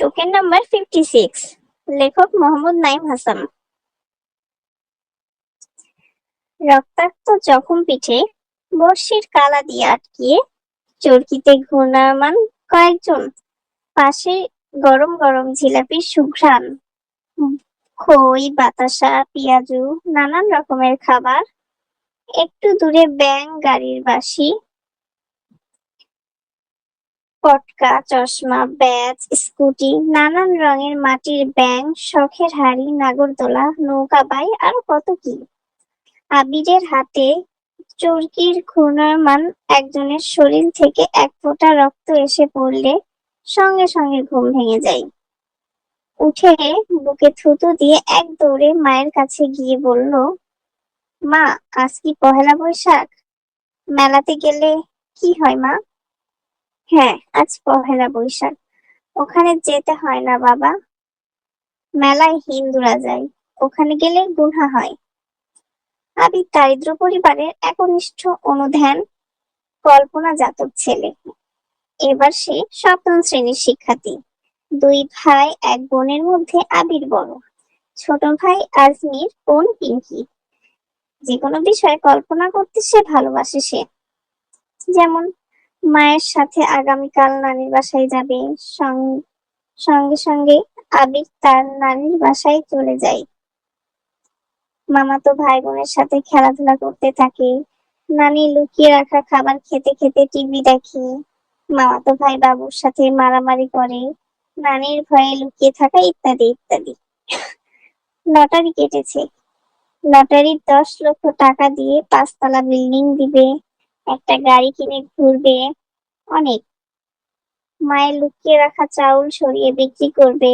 Token number fifty six লেখক মোহাম্মদ নাইম হাসান। রক্তাক্ত জখম পিঠে বর্ষির কালা দিয়ে আটকিয়ে চরকিতে ঘূর্ণায়মান কয়েকজন। পাশে গরম গরম জিলাপির সুঘ্রাণ, খই, বাতাসা, পেঁয়াজু, নানান রকমের খাবার। একটু দূরে ব্যাং গাড়ির বাসি পটকা, চশমা, ব্যাজ, স্কুটি, নানান রঙের মাটির ব্যাং, শখের হাড়ি, নাগরদোলা, নৌকা, বাই, আর কত কি। আবিরের হাতে চরকির ঘূর্ণায়মান একজনের শরীর থেকে এক ফোঁটা রক্ত এসে পড়লে সঙ্গে সঙ্গে ঘুম ভেঙে যায়। উঠে বুকে থুতু দিয়ে এক দৌড়ে মায়ের কাছে গিয়ে বলল, মা, আজ কি পহেলা বৈশাখ? মেলাতে গেলে কি হয় মা? হ্যাঁ আজ পহেলা বৈশাখ। ওখানে যেতে হয় না বাবা। মেলায় হিন্দুরা যায়। ওখানে গেলে গুনহা হয়। আমি দারিদ্র পরিবারের একনিষ্ঠ অনুধ্যান, কল্পনা জাতক ছেলে। এবার সে সপ্তম শ্রেণির শিক্ষার্থী। দুই ভাই, এক বোনের মধ্যে আবির বড়। ছোট ভাই আজমির, বোন পিঙ্কি। যে কোনো বিষয়ে কল্পনা করতে সে ভালোবাসে সে। যেমন মায়ের সাথে আগামীকাল নানির বাসায় যাবে। সঙ্গে সঙ্গে আবির তার নানির বাসায় চলে যায় মামাতো ভাই বোনের সাথে খেলাধুলা করতে থাকে। নানি লুকিয়ে রাখা খাবার খেতে খেতে টিভি দেখে। মামাতো ভাই বাবুর সাথে মারামারি করে। নানির ভয়ে লুকিয়ে থাকা ইত্যাদি ইত্যাদি। লটারি কেটেছে। লটারির দশ লক্ষ টাকা দিয়ে পাঁচতলা বিল্ডিং দিবে। একটা গাড়ি কিনে ঘুরবে। অনেক। মায়ের লুকিয়ে রাখা চাউল সরিয়ে বিক্রি করবে।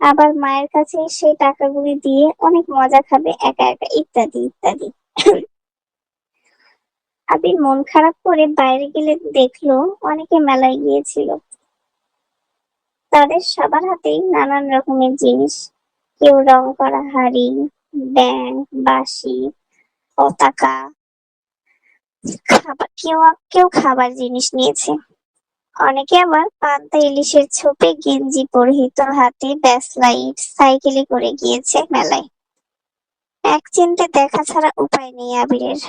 আবার মায়ের কাছে সেই টাকাগুলি দিয়ে অনেক মজা খাবে, একা একা, ইত্যাদি ইত্যাদি। আবির মন খারাপ করে বাইরে গেলে দেখল অনেকে মেলায় গিয়েছিল। তাদের সবার হাতেই নানান রকমের জিনিস। কেউ রং করা হাড়ি ব্যাং বাঁশি, পতাকা খাবার, কেউ কেউ খাবার জিনিস নিয়েছে। অনেকে আবার পান্তা, ইলিশের ছোপে গেঞ্জি পরিহিত হাতে ব্যাস লাইট সাইকেলে করে গিয়েছে মেলায়। এক চিনতে দেখা ছাড়া উপায় নেই আবিরের।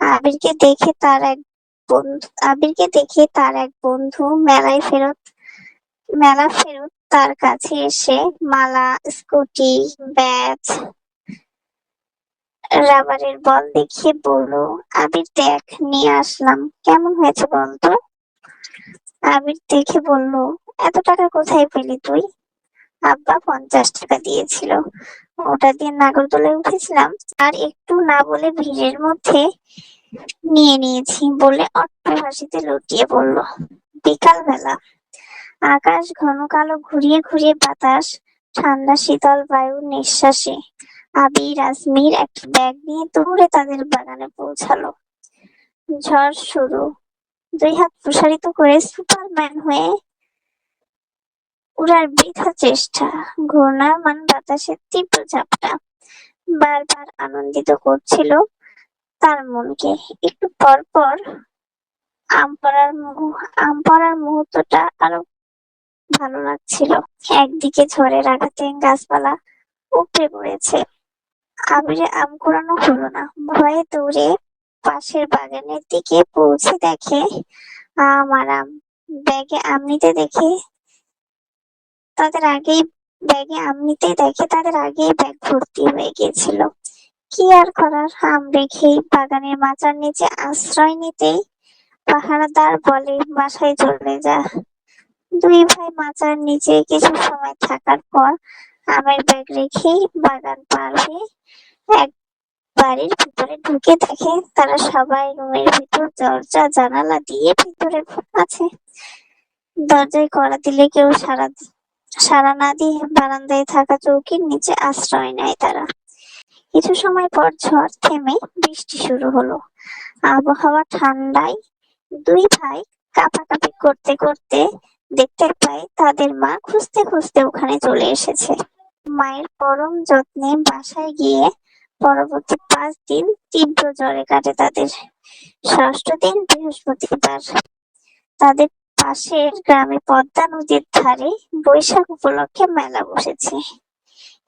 আবিরকে দেখে তার এক বন্ধু, আবিরকে দেখে তার এক বন্ধু মেলায় ফেরত, মেলা ফেরত তার কাছে এসে মালা, স্কুটি, ব্যাজ রাবারের বল দেখিয়ে বলল, আবির দেখ, নিয়ে আসলাম। কেমন হয়েছে বলতো আবির দেখে বলল, এত টাকা কোথায় পেলি তুই? আব্বা পঞ্চাশ টাকা দিয়েছিল। ওটা দিয়ে নাগরদোলায় উঠেছিলাম আর একটু না বলে ভিড়ের মধ্যে নিয়ে নিয়েছি বলে অট্টহাসিতে লুটিয়ে পড়ল। বিকাল বেলা আকাশ ঘন কালো ঘুরিয়ে ঘুরিয়ে বাতাস, ঠান্ডা শীতল বায়ুর নিঃশ্বাসে আবির, আজমির একটা ব্যাগ নিয়ে দৌড়ে তাদের বাগানে পৌঁছালো। ঝড় শুরু। দুই হাত প্রসারিত করে সুপারম্যান হয়ে উড়ার বৃথা চেষ্টা। ঘূর্ণায়মান বাতাসের তীব্র ঝাপটা বারবার আনন্দিত করছিল তার মনকে। একটু পর পর আম পড়ার আম পড়ার মুহূর্তটা আরও ভালো লাগছিল। একদিকে ঝড়ের আঘাতে গাছপালা উপড়ে পড়েছে। আবিরে আম কুড়ানো হলো না। ভয়ে দৌড়ে পাশের বাগানের দিকে পৌঁছে দেখে আম আর আম। ব্যাগে আম নিতে দেখে তাদের আগেই, ব্যাগে আম নিতেই দেখে তাদের আগেই ব্যাগ ভর্তি হয়ে গিয়েছিল। কি আর করার? আম রেখেই বাগানের মাচার নিচে আশ্রয় নিতেই পাহারাদার বলে, বাসায় চলে যা। দুই ভাই মাচার নিচে কিছু সময় থাকার পর আমের ব্যাগ রেখেই বাগান পার হয়ে এক বাড়ির ভিতরে ঢুকে দেখে তারা সবাই রুমের ভিতর দরজা, জানালা দিয়ে ভিতরে আছে। দরজায় কড়া দিলে কেউ সারা সারা না দিয়ে বারান্দায় থাকা চৌকির নিচে আশ্রয় নেয় তারা। কিছু সময় পর ঝড় থেমে বৃষ্টি শুরু হলো। আবহাওয়া ঠান্ডায় দুই ভাই কাঁপাকাঁপি করতে করতে দেখতে পায় তাদের মা খুঁজতে খুঁজতে ওখানে চলে এসেছে। মায়ের পরম যত্নে বাসায় গিয়ে পরবর্তী পাঁচ দিন তীব্র জ্বরে কাটে তাদের। ষষ্ঠ দিন বৃহস্পতিবার তাদের পাশের গ্রামে পদ্মা নদীর ধারে বৈশাখ উপলক্ষে মেলা বসেছে।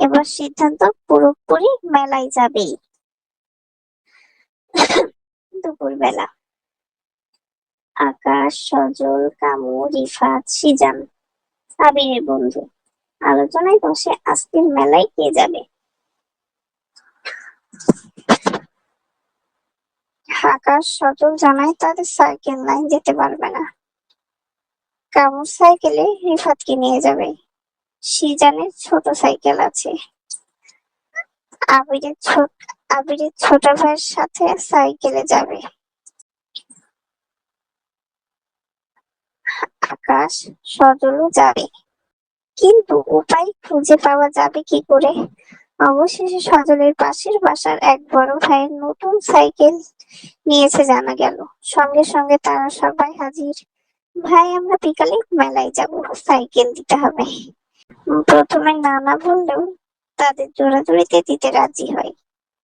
এবার সিদ্ধান্ত, পুরোপুরি মেলায় যাবেই। দুপুরবেলা। আকাশ, সজল কামু রিফাত, সিজান, আবিরের বন্ধু। আলোচনায় বসে আজকের মেলায় কে যাবে? আকাশ সজল জানায় তাদের সাইকেল নাই যেতে পারবে না। কামুর সাইকেলে রিফাতকে নিয়ে যাবে। সিজানের ছোট সাইকেল আছে। আবিরের ছোট আবিরের ছোট ভাইয়ের সাথে সাইকেলে যাবে। আকাশ সজলও যাবে। কিন্তু উপায় খুঁজে পাওয়া যাবে কি করে? অবশেষে সজলের পাশের বাসার এক বড় ভাইয়ের নতুন সাইকেল নিয়েছে জানা গেল। সঙ্গে সঙ্গে তারা সবাই হাজির। ভাই, আমরা বিকালে মেলায় যাব, সাইকেল দিতে হবে। প্রথমে নানা বললেও তাদের জোড়াজুড়িতে দিতে রাজি হয়।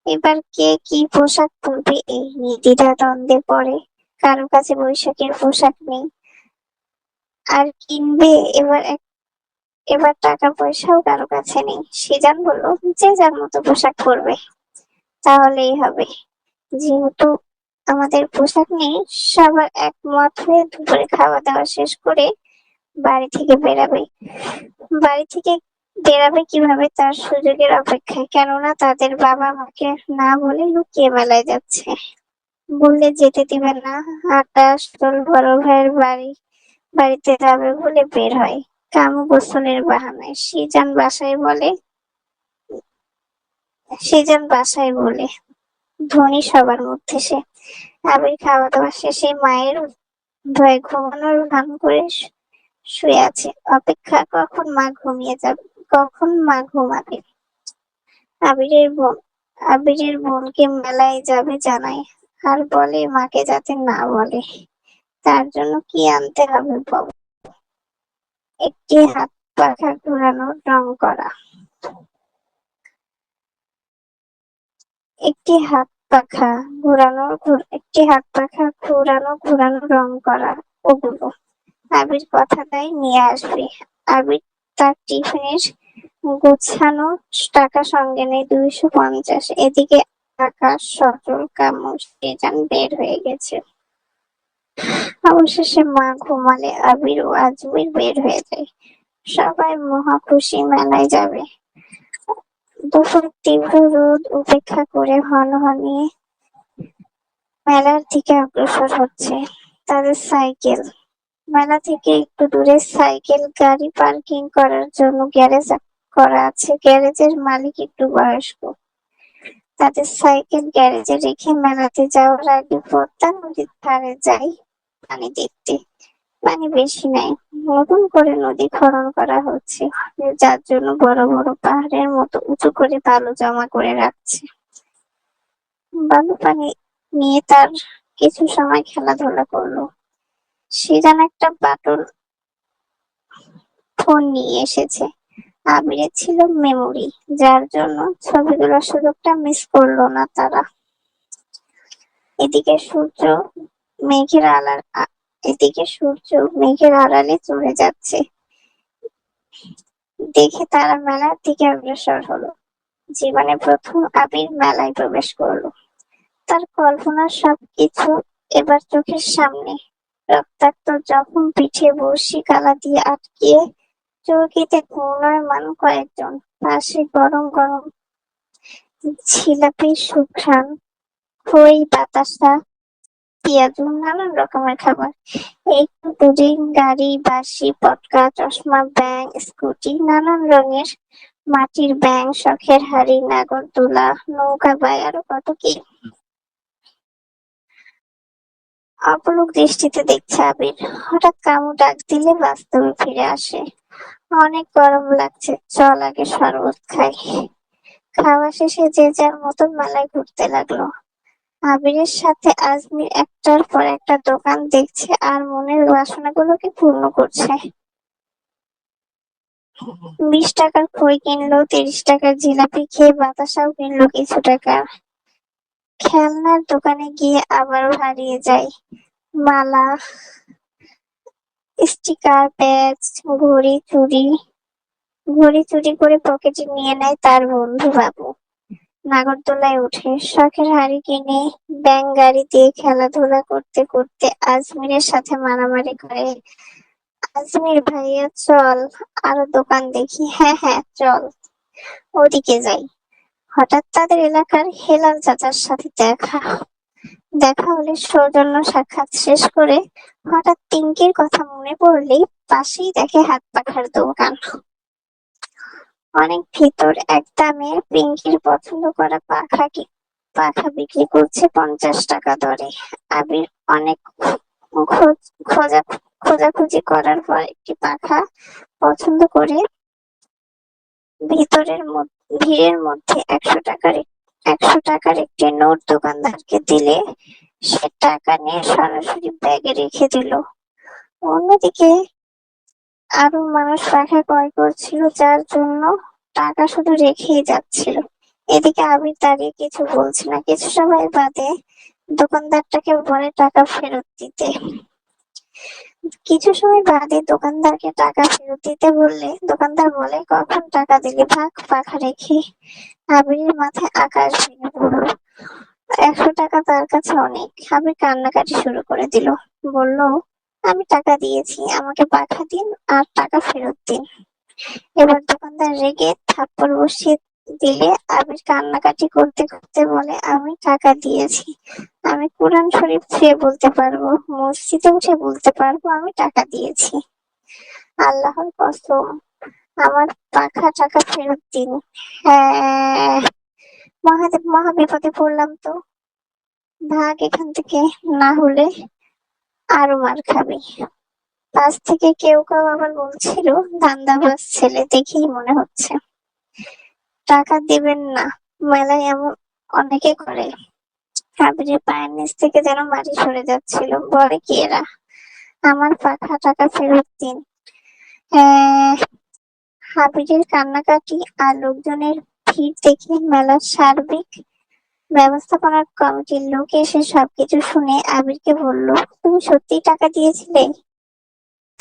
এবার কে কি পোশাক পরবে এই নিয়ে দ্বিধাদ্বন্দ্বে পড়ে। কারও কাছে বৈশাখের পোশাক নেই। আর কিনবে এবার এক এবার টাকা পয়সাও কারও কাছে নেই। সিজান বলল যে যার মতো পোশাক পরবে, তাহলেই হবে। যেহেতু আমাদের পোশাক নেই, সবার একমত হয়ে দুপুরে খাওয়া দাওয়া শেষ করে বাড়ি থেকে বেরাবে। বাড়ি থেকে বেরাবে কীভাবে তার সুযোগের অপেক্ষায়? কেননা তাদের বাবা মাকে না বলে লুকিয়ে মেলায় যাচ্ছে। বললে যেতে দিবে না। আকাশ তোর বড় ভাইয়ের বাড়ি, বাড়িতে যাবে বলে বের হয়। কামু বাহানায় সিজান বাসায় বলে, সিজান বাসায় বলে, ধনী সবার মধ্যে সে। আবির খাওয়া দাওয়া শেষে মায়ের ভয়ে ঘুমানোর ভান করে শুয়ে আছে। অপেক্ষা, কখন মা ঘুমিয়ে যাবে? কখন মা ঘুমাবে? আবিরের বোন, আবিরের বোনকে মেলায় যাবে জানায়। আর বলে, মাকে যাতে না বলে। তার জন্য কি আনতে হবে বল? একটি হাত পাখা ঘোরানো, রং করা। একটি হাত পাখা ঘোরানো একটি হাত পাখা ঘোরানো ঘোরানো, রং করা ওগুলো। আবির কথা দেয় নিয়ে আসবে। আবির তার টিফিনের গোছানো টাকা সঙ্গে নেই দুইশো পঞ্চাশ। এদিকে আকাশ সজল কামু সেজান বের হয়ে গেছে। অবশেষে মা ঘুমালে আবির ও আজমির বের হয়ে যায়। সবাই মহা খুশি মেলায় যাবে। দুপুর তীব্র রোদ উপেক্ষা করে হনহনিয়ে মেলার দিকে অগ্রসর হচ্ছে তাদের সাইকেল। মেলা থেকে একটু দূরে সাইকেল, গাড়ি পার্কিং করার জন্য গ্যারেজ করা আছে। গ্যারেজের মালিক একটু বয়স্ক। তাদের সাইকেল গ্যারেজে রেখে মেলাতে যাওয়ার আগে পদ্মা নদীর ধারে যাই। পানি দেখতে পানি বেশি নাই। নতুন করে নদী খনন করা হচ্ছে। যার জন্য বড় বড় পাহাড়ের মতো উঁচু করে বালু জমা করে রাখছে। বালু পানি নিয়ে তার কিছু সময় খেলাধুলা করল। সিজান একটা বাটন ফোন নিয়ে এসেছে। আবিরের ছিল মেমোরি, যার জন্য ছবি তোলার সুযোগটা মিস করল না তারা। এদিকে সূর্য মেঘের আলার এদিকে সূর্য মেঘের আড়ালে চলে যাচ্ছে। দেখে তারা মেলার দিকে অগ্রসর হলো। জীবনে প্রথম আবির মেলায় প্রবেশ করল। তার কল্পনার সবকিছু এবার চোখের সামনে। রক্তাক্ত জখম পিঠে বড়শি কালা দিয়ে আটকিয়ে চৌকিতে ঘূর্ণয়মান কয়েকজন, পাশে গরম গরম ছিলাপি সুঘ্রাণ, খই বাতাসা পেঁয়াজু নানান রকমের খাবার। একটু দূরে গাড়ি, বাসি, পটকা, চশমা ব্যাং স্কুটি, নানান রঙের মাটির ব্যাং শখের হাড়ি নাগরদোলা নৌকা, বাই, আরও কত কি। অপলক দৃষ্টিতে দেখছে আবির। হঠাৎ কামু ডাক দিলে বাস্তবে ফিরে আসে। অনেক গরম লাগছে, চল আগে শরবত খাই। খাওয়া শেষে যে যার মতন মেলায় ঘুরতে লাগল। আবিরের সাথে আজমির একটার পর একটা দোকান দেখছে আর মনের বাসনাগুলোকে পূর্ণ করছে। বিশ টাকার খই কিনলো, তিরিশ টাকার জিলাপি খেয়ে বাতাসাও কিনলো কিছু টাকার খেলনার দোকানে গিয়ে আবারও হারিয়ে যায়। মালা, স্টিকার প্যাচ ঘড়ি চুরি ঘড়ি চুরি করে পকেটে নিয়ে নেয় তার বন্ধু বাবু নাগরদোলায় উঠে শখের হাড়ি কিনে ব্যাং গাড়ি দিয়ে খেলাধুলা করতে করতে আজমিরের সাথে মারামারি করে। আজমির ভাইয়া, চল, আরও দোকান দেখি। হ্যাঁ হ্যাঁ চল। ওদিকে যাই। হঠাৎ তাদের এলাকার হেলাল চাচার সাথে দেখা। দেখা হলে সৌজন্য সাক্ষাৎ শেষ করে হঠাৎ পিঙ্কির কথা মনে পড়লেই পাশেই দেখে হাত পাখার দোকান। অনেক ভিতর এক দামে পিঙ্কির পছন্দ করা পাখাকে পাখা বিক্রি করছে পঞ্চাশ টাকা দরে। আবির অনেক খোঁজ- খোঁজা, খোঁজাখুঁজি করার পর একটি পাখা পছন্দ করে ভিতরের ভিড়ের মধ্যে একশো টাকার একশো টাকার একটি নোট দোকানদারকে দিলে সে টাকা নিয়ে সরাসরি ব্যাগে রেখে দিল। অন্যদিকে আরও মানুষ পাখা ক্রয় করছিল, যার জন্য টাকা শুধু রেখেই যাচ্ছিল। এদিকে আবির দাঁড়িয়ে কিছু বলছে না। কিছু সময় বাদে দোকানদারটাকে বলে টাকা ফেরত দিতে। কিছু সময় বাদে দোকানদারকে টাকা ফেরত দিতে বললে, দোকানদার বলে, কখন টাকা দিলি? ভাগ, পাখা রেখে। আবিরের মাথায় আকাশ ভেঙে পড়ল। একশো টাকা তার কাছে অনেক। আবির কান্নাকাটি শুরু করে দিল। বলল আমি টাকা দিয়েছি, আমাকে পাখা দিন আর টাকা ফেরত দিন। এবার দোকানদার রেগে থাপ্পড় বসিয়ে দিলে, আবির কান্নাকাটি করতে করতে বলে, আমি টাকা দিয়েছি। আমি কোরআন শরীফ ছুঁয়ে বলতে পারব, মসজিদে উঠে বলতে পারব, আমি টাকা দিয়েছি। আল্লাহর কসম, আমার পাখা টাকা ফেরত দিন। হ্যাঁ মহাদেব মহা বিপদে পড়লাম তো। ভাগ এখান থেকে না হলে আরও মার খাবি। পাশ থেকে কেউ কেউ আবার বলছিল ধান্দাবাজ ছেলে দেখেই মনে হচ্ছে। টাকা দিবেন না মেলায় এমন অনেকে করে। আবিরের পায়ের নিচ থেকে যেন মাটি সরে যাচ্ছিল। বলে কি এরা? আমার পাখা টাকা ফেরত দিন। আহ, হাবিরের কান্নাকাটি আর লোকজনের ভিড় দেখে মেলার সার্বিক ব্যবস্থাপনার কমিটির লোক এসে সবকিছু শুনে আবিরকে বলল, তুমি সত্যিই টাকা দিয়েছিলে?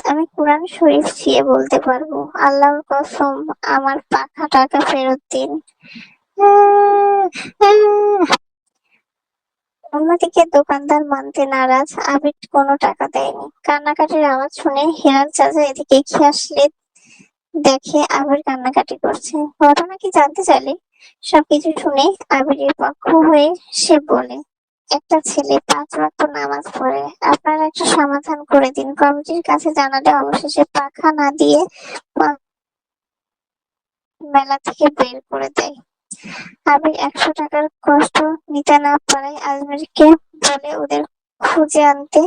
আমি কোরআন শরীফ ছুঁয়ে বলতে পারব। আল্লাহর কসম, আমার পাখা টাকা ফেরত দিন। অন্যদিকে দোকানদার মানতে নারাজ, আবির কোনো টাকা দেয়নি। কান্নাকাটির আওয়াজ শুনে হেরাল চাচা এদিকে খেয়ে আসলে দেখে আবির কান্নাকাটি করছে। ঘটনা কি জানতে চাইলে সবকিছু শুনে আবিরের পক্ষ হয়ে সে বলে, একটা ছেলে পাঁচ ওয়াক্ত নামাজ পড়ে। আপনারা একটা সমাধান করে দিন। কমিটির কাছে জানালে অবশেষে পাখা না দিয়ে মেলা থেকে বের করে দেয়। আবির একশো টাকার কষ্ট নিতে না পারায় আজমিরকে বলে ওদের খুঁজে আনতে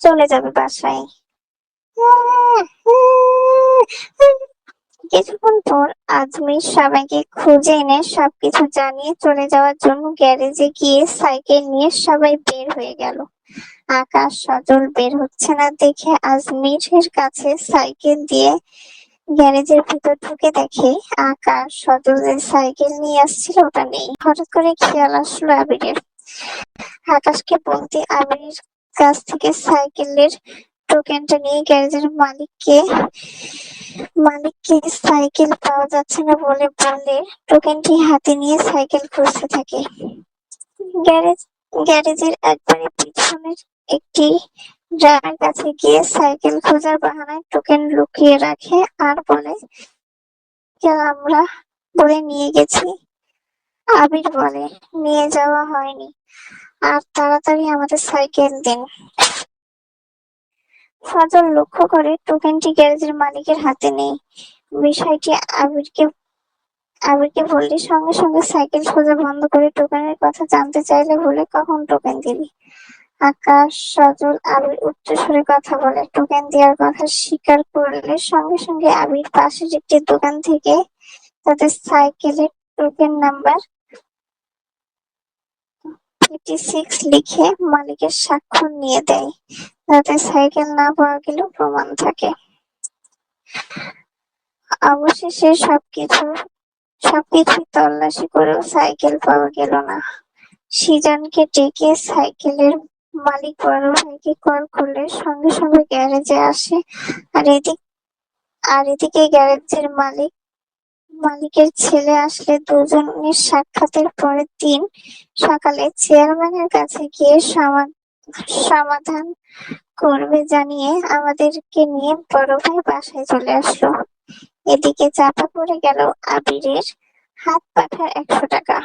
চলে যাবে বাসায়। কিছুক্ষণ পর আজমির সবাইকে খুঁজে এনে সবকিছু জানিয়ে চলে যাওয়ার জন্য গ্যারেজে গিয়ে সাইকেল নিয়ে সবাই বের হয়ে গেল। আকাশ সজল বের হচ্ছে না দেখে আজমিরের কাছে সাইকেল দিয়ে গ্যারেজের ভিতর ঢুকে দেখে আকাশ সজল যে সাইকেল নিয়ে আসছিল, ওটা নেই। হঠাৎ করে খেয়াল আসলো আবিরের। আকাশকে বলতে আবিরের কাছ থেকে সাইকেলের টোকেনটা নিয়ে গ্যারেজের মালিককে মালিককে সাইকেল পাওয়া যাচ্ছে না বলে বলে টোকেনটি হাতে নিয়ে সাইকেল খুঁজতে থাকে। গ্যারেজ, গ্যারেজের একবারে পিছনের একটি ড্রামের কাছে গিয়ে সাইকেল খোঁজার বাহানায় টোকেন লুকিয়ে রাখে আর বলে, "কে আমরা? বলে নিয়ে গেছি। আবির বলে, নিয়ে যাওয়া হয়নি। আর তাড়াতাড়ি আমাদের সাইকেল দিন। ফজল লক্ষ্য করে টোকেনটি গ্যারেজের মালিকের হাতে নেই বিষয়টি আবিরকে আবিরকে বললে, সঙ্গে সঙ্গে সাইকেল খোঁজা বন্ধ করে টোকেনের কথা জানতে চাইলে বলে কখন টোকেন দিবি? আকাশ, সজল, আবির উচ্চস্বরে কথা বলে। টোকেন দেওয়ার কথা স্বীকার করলে সঙ্গে সঙ্গে আবির পাশের একটি দোকান থেকে তাদের সাইকেলের টোকেন নাম্বার ফিফটি সিক্স লিখে মালিকের স্বাক্ষর নিয়ে দেয়। যাতে সাইকেল না পাওয়া গেলেও প্রমাণ থাকে। অবশেষে সবকিছু সবকিছু তল্লাশি করেও সাইকেল পাওয়া গেল না। সিজানকে ডেকে সাইকেলের মালিক বড় ভাইকে কল করলে সঙ্গে সঙ্গে গ্যারেজে আসে। আর এদিক, আর এদিকে গ্যারেজের মালিক মালিকের ছেলে আসলে দুজনের সাক্ষাতের পরের দিন সকালে চেয়ারম্যানের কাছে গিয়ে সমা- সমাধান করবে জানিয়ে আমাদেরকে নিয়ে বড় ভাই বাসায় চলে আসলো। এদিকে চাপা পড়ে গেল আবিরের হাত পাঠার একশো টাকা।